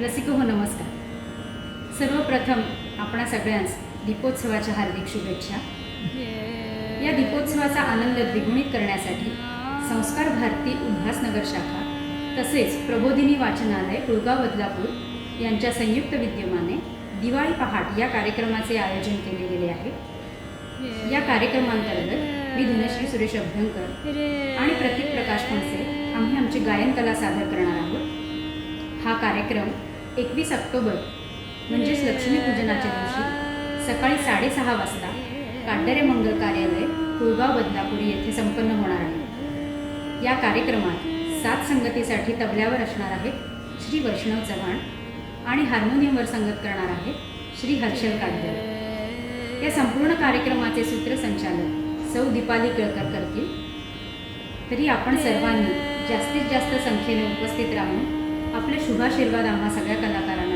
रसिक हो नमस्कार. सर्वप्रथम आपणा सगळ्यांस दीपोत्सवाच्या हार्दिक शुभेच्छा. या दीपोत्सवाचा आनंद द्विगुणित करण्यासाठी संस्कार भारती उल्हासनगर शाखा तसेच प्रबोधिनी वाचनालय कुळगाव बदलापूर यांच्या संयुक्त विद्यमाने दिवाळी पहाट या कार्यक्रमाचे आयोजन केले गेले आहे. या कार्यक्रमांतर्गत मी धनश्री सुरेश अभ्यंकर आणि प्रतीक प्रकाश फणसे आम्ही आमची गायन कला सादर करणार हा कार्यक्रम एकवीस ऑक्टोबर म्हणजेच लक्ष्मीपूजनाच्या दिवशी सकाळी साडेसहा वाजता कांडरे मंगल कार्यालय कुळगाव बदलापूर येथे संपन्न होणार आहे. या कार्यक्रमात सात संगतीसाठी तबल्यावर असणार आहेत श्री वैष्णव चव्हाण आणि हार्मोनियमवर संगत करणार आहेत श्री हर्षल काटदरे या संपूर्ण कार्यक्रमाचे सूत्रसंचालन सौ दीपाली केळकर करतील. तरी आपण सर्वांनी जास्तीत जास्त संख्येने उपस्थित राहून आपले शुभाशीर्वाद आम्हा सगळ्या कलाकारांना.